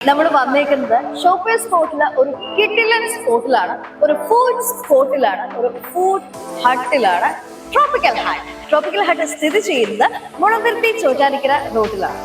നമ്മൾ വന്നേക്കുന്നത് ഷോപ്പേ സ്പോട്ടിലെ ഒരു കിട്ടിലൻ സ്പോട്ടിലാണ് ഒരു ഫുഡ് സ്പോട്ടിലാണ് ഒരു ഫുഡ് ഹട്ടിലാണ് ട്രോപ്പിക്കൽ ഹട്ട് ട്രോപ്പിക്കൽ ഹട്ട് സ്ഥിതി ചെയ്യുന്നത് മുളന്തിരുത്തി ചോറ്റാനിക്കര റോഡിലാണ്.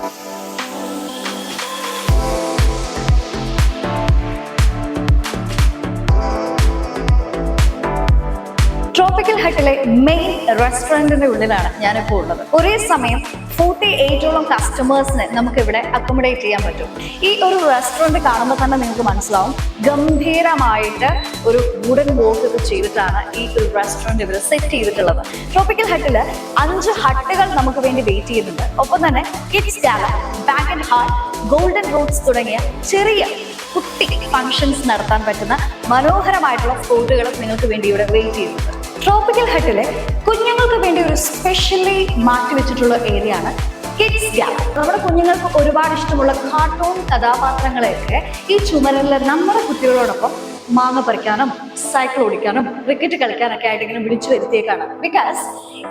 ട്രോപ്പിക്കൽ ഹട്ടിലെ മെയിൻ റെസ്റ്റോറന്റിന്റെ ഉള്ളിലാണ് ഞാനിപ്പോൾ ഉള്ളത്. ഒരേ സമയം ഫോർട്ടി എയ്റ്റോളം കസ്റ്റമേഴ്സിനെ നമുക്ക് ഇവിടെ അക്കോമഡേറ്റ് ചെയ്യാൻ പറ്റും. ഈ ഒരു റെസ്റ്റോറന്റ് കാണുമ്പോൾ തന്നെ നിങ്ങൾക്ക് മനസ്സിലാവും ഗംഭീരമായിട്ട് ഒരു വുഡൻ വർക്ക് ഒക്കെ ചെയ്തിട്ടാണ് ഈ ഒരു റെസ്റ്റോറന്റ് ഇവർ സെറ്റ് ചെയ്തിട്ടുള്ളത്. ട്രോപ്പിക്കൽ ഹട്ടിൽ അഞ്ച് ഹട്ടുകൾ നമുക്ക് വേണ്ടി വെയിറ്റ് ചെയ്യുന്നുണ്ട്. ഒപ്പം തന്നെ kids gala back and heart golden roots തുടങ്ങിയ ചെറിയ കുട്ടി ഫങ്ഷൻസ് നടത്താൻ പറ്റുന്ന മനോഹരമായിട്ടുള്ള സ്പോട്ടുകളും നിങ്ങൾക്ക് വേണ്ടി ഇവിടെ വെയിറ്റ് ചെയ്യുന്നുണ്ട്. ട്രോപ്പിക്കൽ ഹട്ടിലെ കുഞ്ഞുങ്ങൾക്ക് വേണ്ടി ഒരു സ്പെഷ്യലി മാറ്റി വെച്ചിട്ടുള്ള ഏരിയ ആണ് കിഡ്സ് ഗ്യാപ് നമ്മുടെ കുഞ്ഞുങ്ങൾക്ക് ഒരുപാട് ഇഷ്ടമുള്ള കാർട്ടൂൺ കഥാപാത്രങ്ങളെയൊക്കെ ഈ ചുമരിൽ നമ്മുടെ കുട്ടികളോടൊപ്പം മാങ്ങ പറിക്കാനും സൈക്കിൾ ഓടിക്കാനും ക്രിക്കറ്റ് കളിക്കാനൊക്കെ ആയിട്ട് ഇങ്ങനെ വിളിച്ചു വരുത്തിയേക്കാണ്. ബിക്കോസ്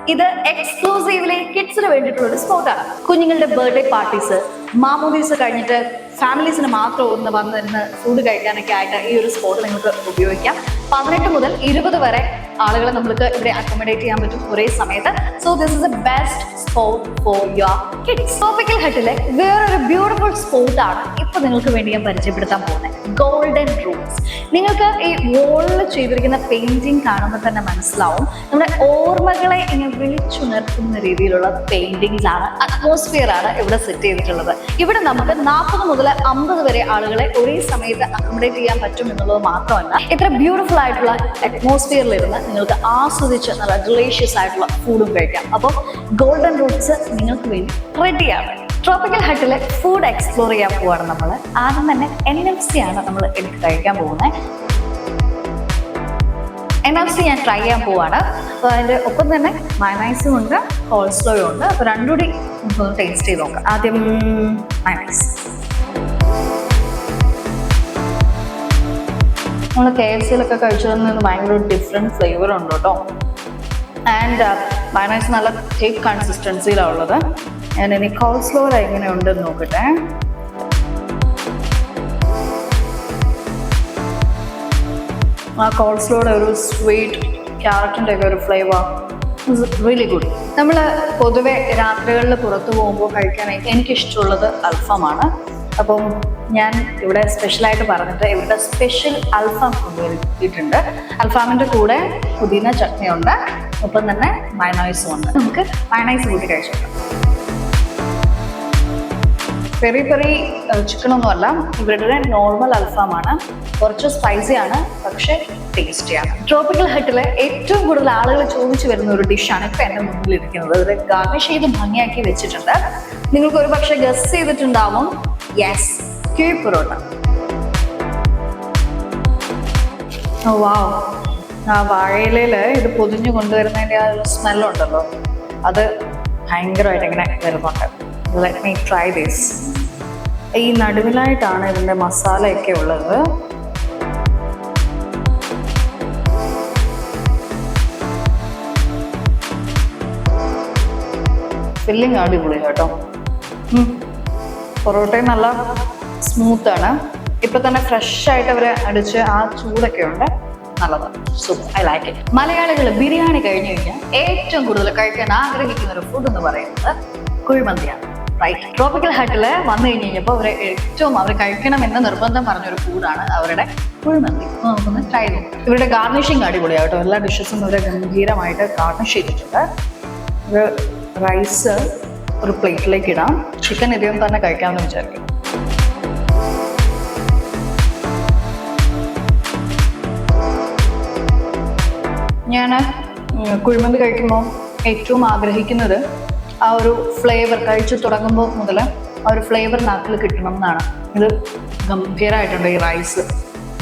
ഇത് എക്സ്ക്ലൂസീവ്ലി കിഡ്സിന് വേണ്ടിയിട്ടുള്ള ഒരു സ്പോട്ടാണ് കുഞ്ഞുങ്ങളുടെ ബർത്ത്ഡേ പാർട്ടീസ് മാമോദീസ് കഴിഞ്ഞിട്ട് ഫാമിലീസിന് മാത്രം ഒന്ന് വന്നിരുന്ന് ഫുഡ് കഴിക്കാനൊക്കെ ആയിട്ട് ഈ ഒരു സ്പോട്ട് നിങ്ങൾക്ക് ഉപയോഗിക്കാം. പതിനെട്ട് മുതൽ ഇരുപത് വരെ ആളുകളെ നമ്മൾക്ക് ഇവിടെ അക്കോമഡേറ്റ് ചെയ്യാൻ പറ്റും ഒരേ സമയത്ത്. So this is a best spot for your kids tropical ഹട്ടിലെ വേറൊരു ബ്യൂട്ടിഫുൾ സ്പോട്ടാണ് ഇപ്പൊ നിങ്ങൾക്ക് വേണ്ടി ഞാൻ പരിചയപ്പെടുത്താൻ പോകുന്നത്. ഗോൾഡൻ റൂംസ് നിങ്ങൾക്ക് ഈ വോളിൽ ചെയ്തിരിക്കുന്ന പെയിന്റിങ് കാണുമ്പോൾ തന്നെ മനസ്സിലാവും. നമ്മുടെ ഓർമ്മകളെ വിളിച്ചുണർത്തുന്ന രീതിയിലുള്ള പെയിന്റിങ്സ് ആണ് അറ്റ്മോസ്ഫിയർ ആണ് ഇവിടെ സെറ്റ് ചെയ്തിട്ടുള്ളത്. ഇവിടെ നമുക്ക് നാൽപ്പത് മുതൽ അമ്പത് വരെ ആളുകളെ ഒരേ സമയത്ത് അക്കോമഡേറ്റ് ചെയ്യാൻ പറ്റും എന്നുള്ളത് മാത്രമല്ല ഇത്ര ബ്യൂട്ടിഫുൾ ആയിട്ടുള്ള അറ്റ്മോസ്ഫിയറിൽ ഇരുന്ന് നിങ്ങൾക്ക് ആസ്വദിച്ച് നല്ല ഡെലീഷ്യസ് ആയിട്ടുള്ള ഫുഡും കഴിക്കാം. അപ്പോൾ ഗോൾഡൻ റൂട്ട്സ് നിങ്ങൾക്ക് വേണ്ടി റെഡിയാണ് ട്രോപ്പിക്കൽ ഹട്ടിലെ ഫുഡ് എക്സ്പ്ലോർ ചെയ്യാൻ പോവാണ് നമ്മൾ ആദ്യം തന്നെ എൻ എഫ് സി ആണ് നമ്മൾ എടുത്ത് കഴിക്കാൻ പോകുന്നത്. എൻ എഫ് സി ഞാൻ ട്രൈ ചെയ്യാൻ പോവാണ്. അപ്പോൾ അതിന്റെ ഒപ്പം തന്നെ മയനൈസും ഉണ്ട് കോൾസ്ലോയും ഉണ്ട്. അപ്പോൾ രണ്ടുകൂടി ടേസ്റ്റ് ചെയ്ത് നോക്കാം. ആദ്യം മയനൈസ് നമ്മൾ കെ എഫ് സിയിലൊക്കെ കഴിച്ചതിൽ നിന്ന് ഭയങ്കര ഡിഫറെന്റ് ഫ്ലേവർ ഉണ്ട് കേട്ടോ. ആൻഡ് മയനൈസ് നല്ല തിക്ക് കൺസിസ്റ്റൻസിയിലാണ് ഉള്ളത്. ഞാൻ ഇനി കോൾസ്ലോയിൽ എങ്ങനെയുണ്ടെന്ന് നോക്കട്ടെ. ആ കോൾസ്ലോയുടെ ഒരു സ്വീറ്റ് ക്യാരറ്റിന്റെ ഒക്കെ ഒരു ഫ്ലേവർ റിയലി ഗുഡ് നമ്മൾ പൊതുവെ രാത്രികളിൽ പുറത്തു പോകുമ്പോൾ കഴിക്കാനായിട്ട് എനിക്കിഷ്ടമുള്ളത് അൽഫമാണ്. അപ്പം ഞാൻ ഇവിടെ സ്പെഷ്യലായിട്ട് പറഞ്ഞിട്ട് ഇവിടെ സ്പെഷ്യൽ അൽഫാം കൊണ്ടുവരുത്തിയിട്ടുണ്ട്. അൽഫാമിന്റെ കൂടെ പുതിന ചട്നിയുണ്ട്. ഒപ്പം തന്നെ മയനൈസും ഉണ്ട്. നമുക്ക് മയനൈസ് കൂട്ടി കഴിച്ചു നോക്കാം പെറി പെറി ചിക്കനൊന്നും അല്ല. ഇവരുടെ നോർമൽ അൽഫാമാണ് കുറച്ച് സ്പൈസി ആണ് പക്ഷേ ടേസ്റ്റിയാണ് ട്രോപ്പിക്കൽ ഹട്ടിലെ ഏറ്റവും കൂടുതൽ ആളുകൾ ചോദിച്ചു വരുന്ന ഒരു ഡിഷാണ് ഇപ്പൊ എന്റെ മുന്നിൽ ഇരിക്കുന്നത് അതിൽ ഗാർണിഷ് ചെയ്ത് ഭംഗിയാക്കി വെച്ചിട്ടുണ്ട്. നിങ്ങൾക്ക് ഒരു പക്ഷേ ഗസ് ചെയ്തിട്ടുണ്ടാവും. Yes Q parotta. ആ വാഴയിലയിൽ ഇത് പൊതിഞ്ഞു കൊണ്ടുവരുന്നതിന്റെ ആ ഒരു സ്മെല്ലുണ്ടല്ലോ അത് ഭയങ്കരമായിട്ട് ഇങ്ങനെ വരുന്നുണ്ട്. ലെറ്റ് മീ ട്രൈ ദിസ് ഈ നടുവിലായിട്ടാണ് ഇതിന്റെ മസാലയൊക്കെ ഉള്ളത്. ഫില്ലിങ് അടിപൊളി കേട്ടോ. പൊറോട്ടയും നല്ല സ്മൂത്താണ് ഇപ്പൊ തന്നെ ഫ്രഷ് ആയിട്ട് അവർ അടിച്ച് ആ ചൂടൊക്കെ ഉണ്ട്. നല്ലതാണ് സൂപ്പർ ഐ ലൈക്ക് ഇറ്റ് മലയാളികൾ ബിരിയാണി കഴിഞ്ഞു കഴിഞ്ഞാൽ ഏറ്റവും കൂടുതൽ കഴിക്കാൻ ആഗ്രഹിക്കുന്ന ഒരു ഫുഡ് എന്ന് പറയുന്നത് കുഴിമന്തിയാണ്. റൈറ്റ് ട്രോപ്പിക്കൽ ഹട്ടിൽ വന്നു കഴിഞ്ഞ് കഴിഞ്ഞപ്പോൾ അവർ ഏറ്റവും അവർ കഴിക്കണം കഴിക്കണമെന്ന് നിർബന്ധം പറഞ്ഞൊരു ഫുഡാണ് അവരുടെ കുഴിമന്തി അപ്പോൾ നമുക്കൊന്ന് ട്രൈ ചെയ്യാം ഇവരുടെ ഗാർണിഷിങ് അടിപൊളിയാണ് കേട്ടോ എല്ലാ ഡിഷസും ഇവരെ ഗംഭീരമായിട്ട് ഗാർണിഷ് ചെയ്തിട്ടുണ്ട്. ഒരു റൈസ് ഒരു പ്ലേറ്റിലേക്ക് ഇടാം. ചിക്കൻ ഇതിലും തന്നെ കഴിക്കാമെന്ന് വിചാരിക്കും ഞാൻ കുഴിമന്തി കഴിക്കുമ്പോൾ ഏറ്റവും ആഗ്രഹിക്കുന്നത് ആ ഒരു ഫ്ലേവർ കഴിച്ചു തുടങ്ങുമ്പോൾ മുതൽ ആ ഒരു ഫ്ലേവർ നാക്കിൽ കിട്ടണം എന്നാണ് ഇത് ഗംഭീരമായിട്ടുണ്ട് ഈ റൈസ്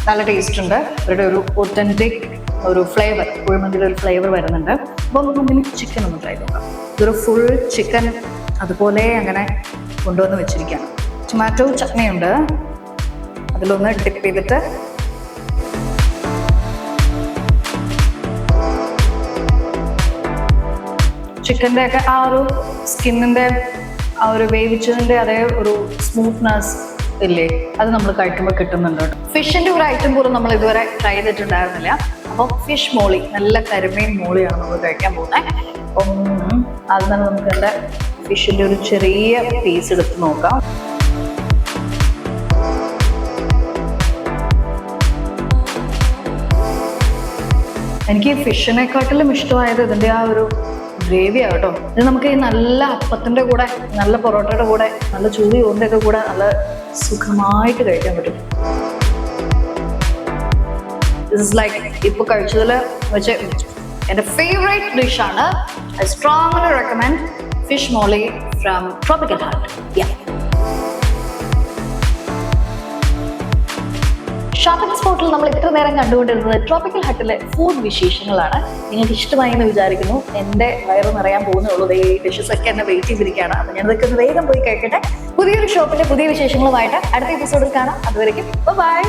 നല്ല ടേസ്റ്റ് ഉണ്ട്. ഇവരുടെ ഒരു ഒത്തന്റിക് ഒരു ഫ്ലേവർ കുഴിമന്തിയുടെ ഒരു ഫ്ലേവർ വരുന്നുണ്ട്. അപ്പോൾ നമുക്ക് മിനി ചിക്കൻ ഒന്ന് ട്രൈ നോക്കാം. ഇതൊരു ഫുൾ ചിക്കൻ അതുപോലെ അങ്ങനെ കൊണ്ടുവന്ന് വെച്ചിരിക്കുകയാണ്. ടൊമാറ്റോ ചട്നിയുണ്ട്. അതിലൊന്ന് ഡിപ്പ് ചെയ്തിട്ട് ചിക്കന്റെ ഒക്കെ ആ ഒരു സ്കിന്നിന്റെ ആ ഒരു വേവിച്ചതിന്റെ അതേ ഒരു സ്മൂത്ത്നെസ് ഇല്ലേ? അത് നമ്മൾ കഴിക്കുമ്പോൾ കിട്ടുന്നുണ്ട് ഫിഷിന്റെ ഒരു ഐറ്റം പോലും നമ്മൾ ഇതുവരെ ട്രൈ ചെയ്തിട്ടുണ്ടായിരുന്നില്ല. അപ്പോൾ ഫിഷ് മോളി നല്ല കരിമീൻ മോളിയാണ് നമ്മൾ കഴിക്കാൻ പോകുന്നത് അപ്പം അത് തന്നെ നമുക്ക് എന്റെ ഫിഷിന്റെ ഒരു ചെറിയ പീസ് എടുത്ത് നോക്കാം. എനിക്ക് ഫിഷിനെക്കാട്ടിലും ഇഷ്ടമായത് ഇതിന്റെ ആ ഒരു ഗ്രേവി കേട്ടോ ഇത് നമുക്ക് ഈ നല്ല അപ്പത്തിന്റെ കൂടെ നല്ല പൊറോട്ടയുടെ കൂടെ നല്ല ചൂടി ചോറിന്റെ ഒക്കെ കൂടെ നല്ല സുഖമായിട്ട് കഴിക്കാൻ പറ്റും. ദിസ് ഇസ് ലൈക്ക് ഇപ്പൊ കഴിച്ചതിൽ വെച്ച് എന്റെ ഫേവറേറ്റ് ഡിഷാണ് I strongly recommend fish molee from tropical heart yeah shopping സ്പോട്ടിൽ നമ്മൾ ഇത്ര നേരം കണ്ടുകൊണ്ടിരുന്നത്? ട്രോപ്പിക്കൽ ഹട്ടിലെ ഫുഡ് വിശേഷങ്ങളാണ്. നിങ്ങൾക്ക് ഇഷ്ടമായി എന്ന് വിചാരിക്കുന്നു. എന്റെ വയറ് നിറയാൻ പോകുന്നുള്ളൂ. ഈ ഡിഷസ് ഒക്കെ എന്നെ വെയിറ്റ് ചെയ്തിരിക്കുകയാണ്. അപ്പം ഞാൻ ഇതൊക്കെ വേഗം പോയി കഴിക്കട്ടെ. പുതിയൊരു ഷോപ്പിന്റെ പുതിയ വിശേഷങ്ങളുമായിട്ട് അടുത്ത എപ്പിസോഡിൽ കാണാം. അതുവരെയ്ക്കും ബൈ